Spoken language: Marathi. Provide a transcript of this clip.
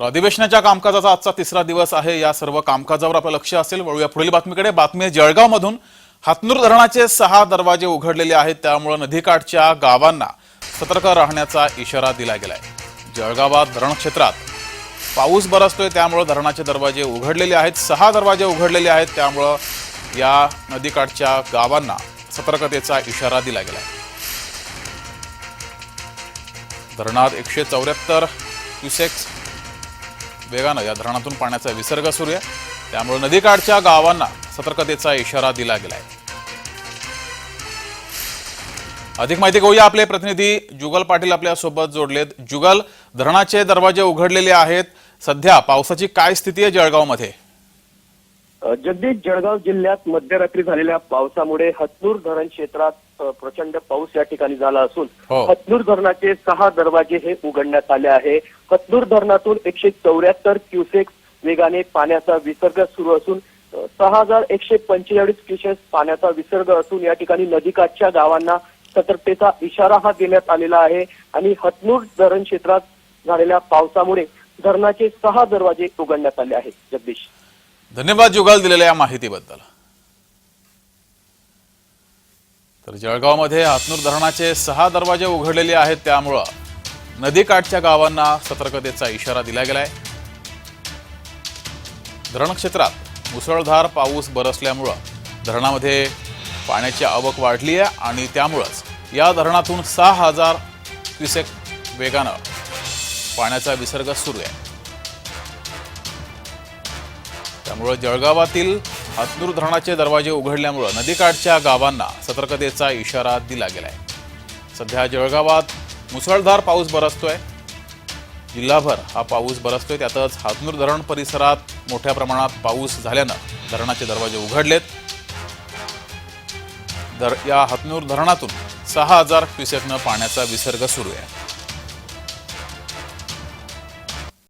तर अधिवेशनाच्या कामकाजाचा आजचा तिसरा दिवस आहे. या सर्व कामकाजावर आपलं लक्ष असेल. वळूया पुढील बातमीकडे. बातमी जळगावमधून. हातनूर धरणाचे सहा दरवाजे उघडलेले आहेत. त्यामुळे नदीकाठच्या गावांना सतर्क राहण्याचा इशारा दिला गेलाय. जळगावात धरण क्षेत्रात पाऊस बरसतोय. त्यामुळं धरणाचे दरवाजे उघडलेले आहेत. सहा दरवाजे उघडलेले आहेत. त्यामुळं या नदीकाठच्या गावांना सतर्कतेचा इशारा दिला गेलाय. धरणात एकशे चौऱ्याहत्तर क्युसेक्स वेगानं या धरणातून पाण्याचा विसर्ग सुरू आहे. त्यामुळे नदीकाठच्या गावांना सतर्कतेचा इशारा दिला गेलाय. अधिक माहिती घेऊया आपले प्रतिनिधी जुगल पाटील आपल्यासोबत जोडलेत. जुगल धरणाचे दरवाजे उघडलेले आहेत. सध्या पावसाची काय स्थिती आहे जळगावमध्ये? जगदीश जळगाव जिल्ह्यात मध्यरात्री झालेल्या पावसामुळे हतनूर धरण क्षेत्रात प्रचंड पाऊस या ठिकाणी झाला असून हो. हतनूर धरणाचे सहा दरवाजे हे उघडण्यात आले आहे. हतनूर धरणातून एकशे चौऱ्याहत्तर क्युसेक्स वेगाने पाण्याचा विसर्ग सुरू असून सहा हजार एकशे पंचेचाळीस क्युसेक्स पाण्याचा विसर्ग असून या ठिकाणी नदीकाठच्या गावांना सतर्कतेचा इशारा हा देण्यात आलेला आहे आणि हतनूर धरण क्षेत्रात झालेल्या पावसामुळे धरणाचे सहा दरवाजे उघडण्यात आले आहेत. जगदीश. धन्यवाद जुगल दिलेल्या या माहितीबद्दल. तर जळगावमध्ये हातनूर धरणाचे सहा दरवाजे उघडलेले आहेत त्यामुळं नदीकाठच्या गावांना सतर्कतेचा इशारा दिला गेलाय. धरण क्षेत्रात मुसळधार पाऊस बरसल्यामुळं धरणामध्ये पाण्याची आवक वाढली आहे आणि त्यामुळंच या धरणातून सहा हजार क्युसेक वेगानं पाण्याचा विसर्ग सुरू आहे. त्यामुळं जळगावातील हतनूर धरणाचे दरवाजे उघडल्यामुळं नदीकाठच्या गावांना सतर्कतेचा इशारा दिला गेलाय. सध्या जळगावात मुसळधार पाऊस बरसतोय. जिल्हाभर हा पाऊस बरसतोय त्यातच हातनूर धरण परिसरात मोठ्या प्रमाणात पाऊस झाल्यानं धरणाचे दरवाजे उघडलेत. दर या हातनूर धरणातून सहा हजार क्युसेकनं पाण्याचा विसर्ग सुरू आहे.